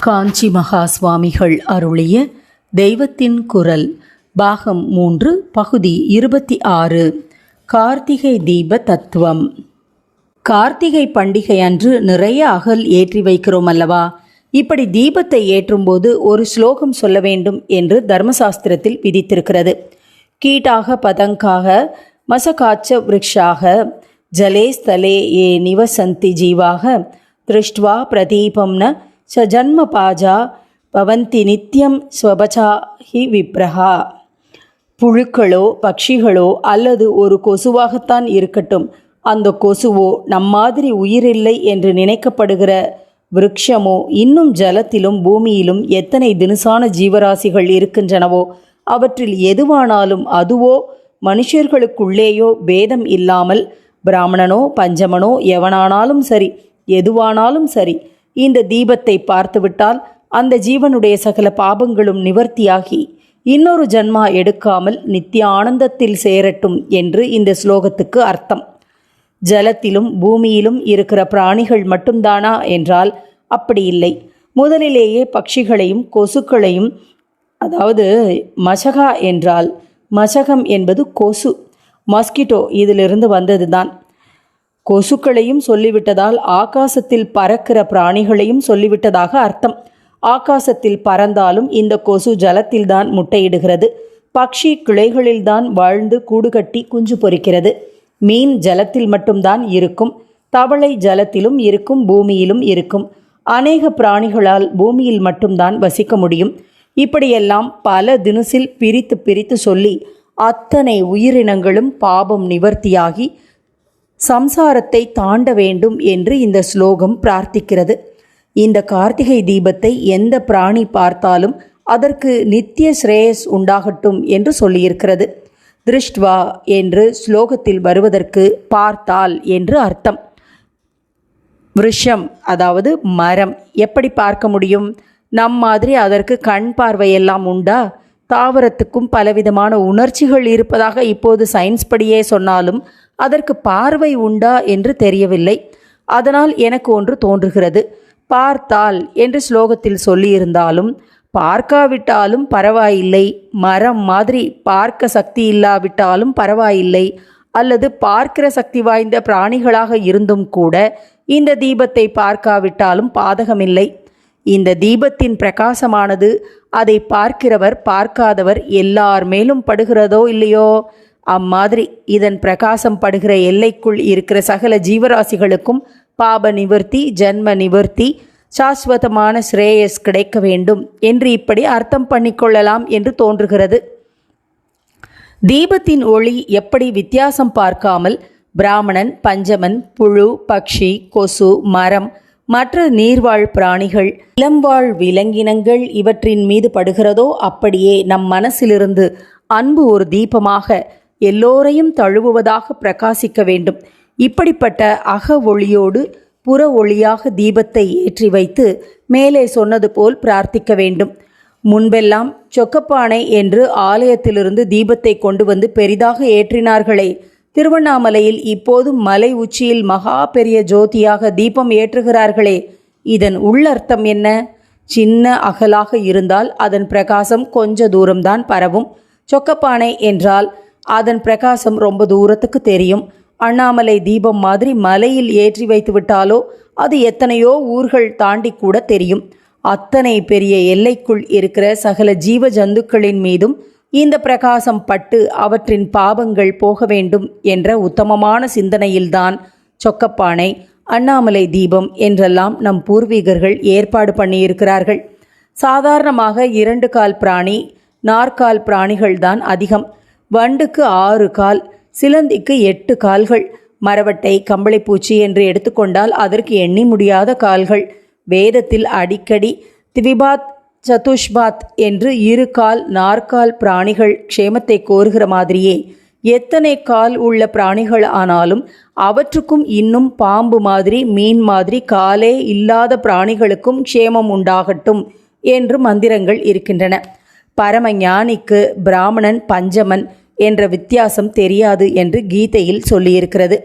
காஞ்சி மகா சுவாமிகள் அருளிய தெய்வத்தின் குரல் பாகம் மூன்று பகுதி இருபத்தி ஆறு கார்த்திகை தீப தத்துவம். கார்த்திகை பண்டிகை அன்று நிறைய அகல் ஏற்றி வைக்கிறோம் அல்லவா? இப்படி தீபத்தை ஏற்றும்போது ஒரு ஸ்லோகம் சொல்ல வேண்டும் என்று தர்மசாஸ்திரத்தில் விதித்திருக்கிறது. கீட்டாக பதங்காக மசகாச்ச விருக்ஷாக ஜலே ஸ்தலே ஏ நிவசந்தி ஜீவாக திருஷ்டுவா பிரதீபம்ன ச ஜன்ம பாஜா பவந்தி நித்யம் ஸ்வபஜாஹி ஹி விப்ரஹா புழுக்களோ பட்சிகளோ அல்லது ஒரு கொசுவாகத்தான் இருக்கட்டும். அந்த கொசுவோ நம்மாதிரி உயிரில்லை என்று நினைக்கப்படுகிற விருட்சமோ இன்னும் ஜலத்திலும் பூமியிலும் எத்தனை தினுசான ஜீவராசிகள் இருக்கின்றனவோ அவற்றில் எதுவானாலும் அதுவோ மனுஷர்களுக்குள்ளேயோ பேதம் இல்லாமல் பிராமணனோ பஞ்சமனோ எவனானாலும் சரி எதுவானாலும் சரி இந்த தீபத்தை பார்த்துவிட்டால் அந்த ஜீவனுடைய சகல பாபங்களும் நிவர்த்தியாகி இன்னொரு ஜன்மா எடுக்காமல் நித்திய ஆனந்தத்தில் சேரட்டும் என்று இந்த ஸ்லோகத்துக்கு அர்த்தம். ஜலத்திலும் பூமியிலும் இருக்கிற பிராணிகள் மட்டும்தானா என்றால் அப்படி இல்லை. முதலிலேயே பட்சிகளையும் கொசுக்களையும் அதாவது மசகா என்றால் மசகம் என்பது கொசு. மஸ்கிட்டோ இதிலிருந்து வந்தது தான் கொசுக்களையும் சொல்லிவிட்டதால் ஆகாசத்தில் பறக்கிற பிராணிகளையும் சொல்லிவிட்டதாக அர்த்தம். ஆகாசத்தில் பறந்தாலும் இந்த கொசு ஜலத்தில்தான் முட்டையிடுகிறது. பக்ஷி கிளைகளில்தான் வாழ்ந்து கூடு கட்டி குஞ்சு பொறிக்கிறது. மீன் ஜலத்தில் மட்டும்தான் இருக்கும். தவளை ஜலத்திலும் இருக்கும் பூமியிலும் இருக்கும். அநேக பிராணிகளால் பூமியில் மட்டும்தான் வசிக்க முடியும். இப்படியெல்லாம் பல தினுசில் பிரித்து பிரித்து சொல்லி அத்தனை உயிரினங்களும் பாபம் நிவர்த்தியாகி சம்சாரத்தை தாண்ட வேண்டும் என்று இந்த ஸ்லோகம் பிரார்த்திக்கிறது. இந்த கார்த்திகை தீபத்தை எந்த பிராணி பார்த்தாலும் அதற்கு நித்திய ஸ்ரேயஸ் உண்டாகட்டும் என்று சொல்லியிருக்கிறது. திருஷ்ட்வா என்று ஸ்லோகத்தில் வருவதற்கு பார்த்தால் என்று அர்த்தம். விருஷம் அதாவது மரம் எப்படி பார்க்க முடியும்? நம் மாதிரி அதற்கு கண் பார்வையெல்லாம் உண்டா? தாவரத்துக்கும் பலவிதமான உணர்ச்சிகள் இருப்பதாக இப்போது சயின்ஸ் படியே சொன்னாலும் அதற்கு பார்வை உண்டா என்று தெரியவில்லை. அதனால் எனக்கு ஒன்று தோன்றுகிறது. பார்த்தால் என்று ஸ்லோகத்தில் சொல்லியிருந்தாலும் பார்க்காவிட்டாலும் பரவாயில்லை. மரம் மாதிரி பார்க்க சக்தி இல்லாவிட்டாலும் பரவாயில்லை. அல்லது பார்க்கிற சக்தி வாய்ந்த பிராணிகளாக இருந்தும் கூட இந்த தீபத்தை பார்க்காவிட்டாலும் பாதகமில்லை. இந்த தீபத்தின் பிரகாசமானது அதை பார்க்கிறவர் பார்க்காதவர் எல்லார் மேலும் படுகிறதோ இல்லையோ? அம்மாதிரி இதன் பிரகாசம் படுகிற எல்லைக்குள் இருக்கிற சகல ஜீவராசிகளுக்கும் பாப நிவர்த்தி ஜன்ம நிவர்த்தி சாஸ்வதமான ஸ்ரேயஸ் கிடைக்க வேண்டும் என்று இப்படி அர்த்தம் பண்ணிக்கொள்ளலாம் என்று தோன்றுகிறது. தீபத்தின் ஒளி எப்படி வித்தியாசம் பார்க்காமல் பிராமணன் பஞ்சமன் புழு பக்ஷி கொசு மரம் மற்ற நீர்வாழ் பிராணிகள் இளம்வாழ் விலங்கினங்கள் இவற்றின் மீது படுகிறதோ அப்படியே நம் மனசிலிருந்து அன்பு ஒரு தீபமாக எல்லோரையும் தழுவுவதாக பிரகாசிக்க வேண்டும். இப்படிப்பட்ட அக ஒளியோடு புற ஒளியாக தீபத்தை ஏற்றி வைத்து மேலே சொன்னது போல் பிரார்த்திக்க வேண்டும். முன்பெல்லாம் சொக்கப்பானை என்று ஆலயத்திலிருந்து தீபத்தை கொண்டு வந்து பெரிதாக ஏற்றினார்களே. திருவண்ணாமலையில் இப்போதும் மலை உச்சியில் மகா பெரிய ஜோதியாக தீபம் ஏற்றுகிறார்களே. இதன் உள்ளர்த்தம் என்ன? சின்ன அகலாக இருந்தால் அதன் பிரகாசம் கொஞ்ச தூரம்தான் பரவும். சொக்கப்பானை என்றால் அதன் பிரகாசம் ரொம்ப தூரத்துக்கு தெரியும். அண்ணாமலை தீபம் மாதிரி மலையில் ஏற்றி வைத்து விட்டாலோ அது எத்தனையோ ஊர்கள் தாண்டி கூட தெரியும். அத்தனை பெரிய எல்லைக்குள் இருக்கிற சகல ஜீவ ஜந்துக்களின் மீதும் இந்த பிரகாசம் பட்டு அவற்றின் பாவங்கள் போக வேண்டும் என்ற உத்தமமான சிந்தனையில்தான் சொக்கப்பானை அண்ணாமலை தீபம் என்றெல்லாம் நம் பூர்வீகர்கள் ஏற்பாடு பண்ணியிருக்கிறார்கள். சாதாரணமாக இரண்டு கால் பிராணி நாற்கால் பிராணிகள்தான் அதிகம். வண்டுக்கு ஆறு கால் சிலந்திக்கு எட்டு கால்கள். மரவட்டை கம்பளைப்பூச்சி என்று எடுத்துக்கொண்டால் அதற்கு எண்ணி முடியாத கால்கள். வேதத்தில் அடிக்கடி திவிபாத் சதுஷ்பாத் என்று இரு கால் நாற்கால் பிராணிகள் க்ஷேமத்தை கோருகிற மாதிரியே. எத்தனை கால் உள்ள பிராணிகள் ஆனாலும் அவற்றுக்கும் இன்னும் பாம்பு மாதிரி மீன் மாதிரி காலே இல்லாத பிராணிகளுக்கும் க்ஷேமம் உண்டாகட்டும் என்று மந்திரங்கள் இருக்கின்றன. பரம ஞானிக்கு பிராமணன் பஞ்சமன் என்ற வித்தியாசம் தெரியாது என்று கீதையில் சொல்லியிருக்கிறது.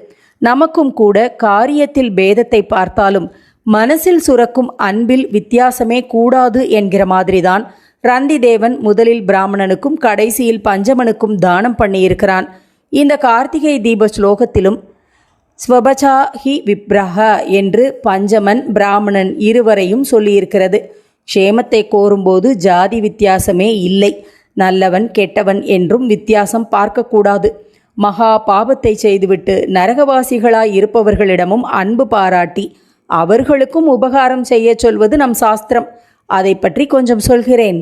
நமக்கும் கூட காரியத்தில் பேதத்தை பார்த்தாலும் மனசில் சுரக்கும் அன்பில் வித்தியாசமே கூடாது என்கிற மாதிரிதான் ரந்தி தேவன் முதலில் பிராமணனுக்கும் கடைசியில் பஞ்சமனுக்கும் தானம் பண்ணியிருக்கிறான். இந்த கார்த்திகை தீப ஸ்லோகத்திலும் ஸ்வபஜாஹி விப்ரஹ என்று பஞ்சமன் பிராமணன் இருவரையும் சொல்லியிருக்கிறது. க்ஷேமத்தை கோரும்போது ஜாதி வித்தியாசமே இல்லை. நல்லவன் கெட்டவன் என்றும் வித்தியாசம் பார்க்கக்கூடாது. மகா பாவத்தை செய்துவிட்டு நரகவாசிகளாய் இருப்பவர்களிடமும் அன்பு பாராட்டி அவர்களுக்கும் உபகாரம் செய்யச் சொல்வது நம் சாஸ்திரம். அதை பற்றி கொஞ்சம் சொல்கிறேன்.